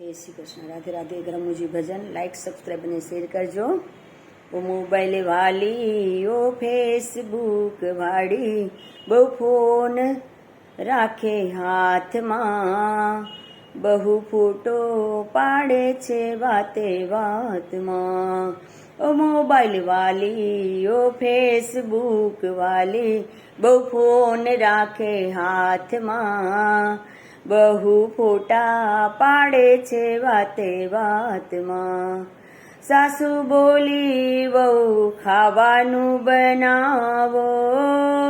જય શ્રી કૃષ્ણ. રાધે રાધે ગ્રમુજી ભજન. લાઈક સબસ્ક્રાઈબ અને શેર કરજો. ઓ મોબાઈલ વાલી ઓ ફેસબુક વાળી બહુ ફોન રાખે હાથમાં. બહુ ફોટો પાડે છે વાતે વાતમાં. ઓ મોબાઈલ વાલી ઓ ફેસબુક વાલી બહુ ફોન રાખે હાથમાં. બહુ ફોટા પાડે છે વાતે વાતમાં. સાસુ બોલી, વહુ, ખાવાનું બનાવો.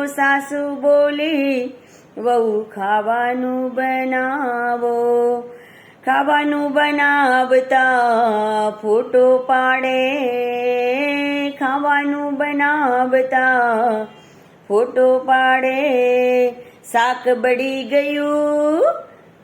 સાસુ બોલી, વહુ, ખાવાનું બનાવો. ખાવાનું બનાવતા ફોટો પાડે. ખાવાનું બનાવતા ફોટો પાડે. શાક બળી ગયું,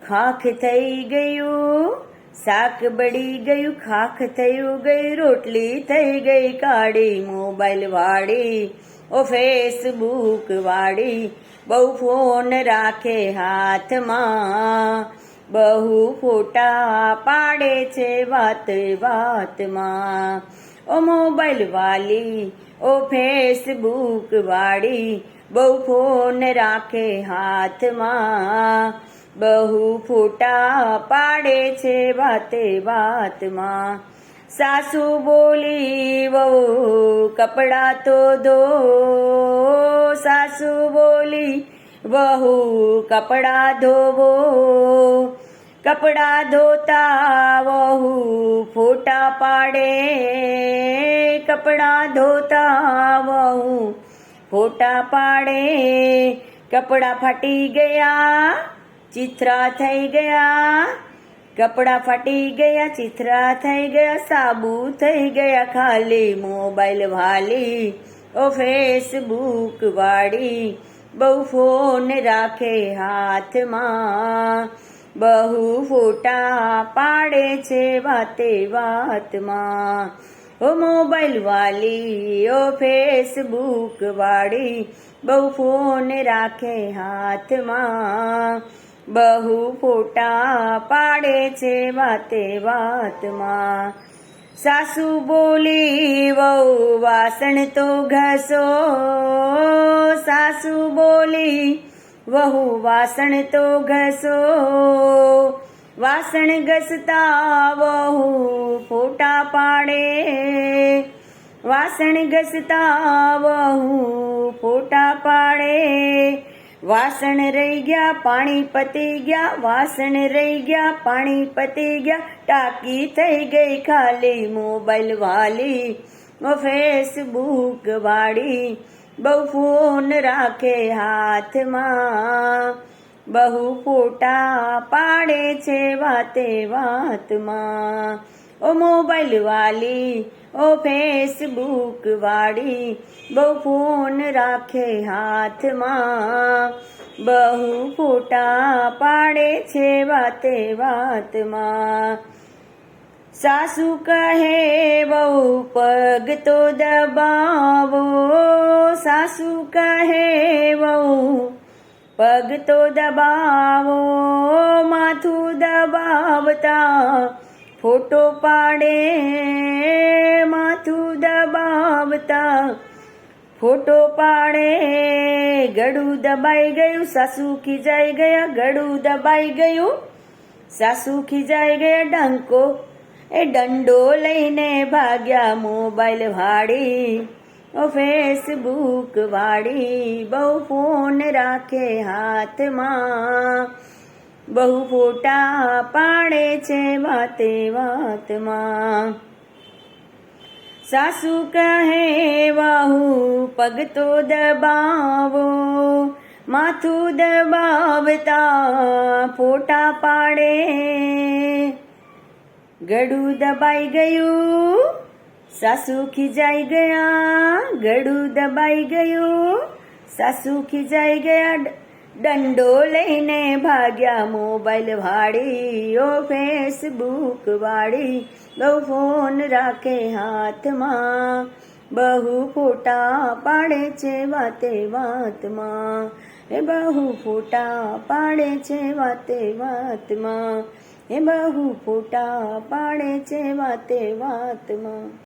ખાખ થઈ ગયું. શાક બળી ગયું, ખાખ થયું ગઈ, રોટલી થઈ ગઈ કાળી મોબાઈલ વાળી, ઓ ફેસબુક વાળી. બહુ ફોન રાખે હાથમાં, બહુ ફોટા પાડે છે વાત વાતમાં. ઓ મોબાઈલ વાલી, ઓ ફેસબુક વાળી બહુ ફોન રાખે હાથમાં, બહુ ફોટા પાડે છે વાતે વાતમાં. સાસુ બોલી, વહુ, કપડા તો દો સાસુ બોલી, વહુ, કપડા ધોવો. કપડા ધોતા વહુ ફોટા પાડે, કપડા ધોતા વહુ ફોટા પાડે. કપડા ફાટી ગયા ચિત્રા થઈ ગયા. કપડા ફાટી ગયા ચિત્રા થઈ ગયા, સાબુ થઈ ગયા, ખાલી મોબાઈલ વાલી. ઓ ફેસબુક વાળી, બહુ ફોન રાખે હાથમાં. બહુ ફોટા પાડે છે વાતે વાતમાં. ઓ મોબાઈલ વાલી, ઓ ફેસબુક વાળી, બહુ ફોન રાખે હાથમાં. બહુ ફોટા પાડે છે વાતે વાતમાં. સાસુ બોલી, વહુ વાસણ તો ઘસો. સાસુ બોલી, વહુ વાસણ તો ઘસો. વાસણ ઘસતા વહુ ફોટા પાડે. વાસણ ઘસતા વહુ ફોટા પાડે. વાસણ રહી ગયા, પાણી પતી ગયા. વાસણ રહી ગયા, પાણી પતી ગયા. ટાંકી થઈ ગઈ ખાલી, મોબાઈલ વાલી. ફેસબુક વાળી. બહુ ફોન રાખે હાથમાં. બહુ ફોટા પાડે છે વાતે વાતમાં. ઓ મોબાઈલ વાલી, ઓ ફેસબુક વાળી, બહુ ફોન રાખે હાથમાં. બહુ ફોટા પાડે છે વાતે વાતમાં. સાસુ કહે બહુ પગ તો દબાવો. સાસુ કહે બહુ પગ તો દબાવો, માથું દબાવતા. ફોટો પાડે, માથું દબાવતા. ફોટો પાડે, ગળું દબાઈ ગયું, સાસુ ખીજાઈ ગયા, ગળું દબાઈ ગયું. સાસુ ખીજાઈ ગયા ડંકો, એ દંડો લઈને ભાગ્યા મોબાઈલ વાળી. ફેસબુક વાળી બહુ ફોન રાખે હાથમાં. બહુ ફોટા પાડે છે વાતે વાતમાં. સાસુ કહે, વહુ પગ તો દબાવો, માથું દબાવતા ફોટા પાડે. ગળું દબાઈ ગયું. સાસુ ખીજાઈ ગયા, ગળું દબાઈ ગયું. સાસુ ખીજાઈ ગયા દંડો લઈને ભાગ્યા મોબાઈલ વાળી ઓ ફેસબુક વાળી. બહુ ફોન રાખે હાથમાં, બહુ ફોટા પાડે છે વાતે વાતમાં. એ બહુ ફોટા પાડે છે વાતે વાતમાં. એ બહુ ફોટા પાડે છે વાતે વાતમાં.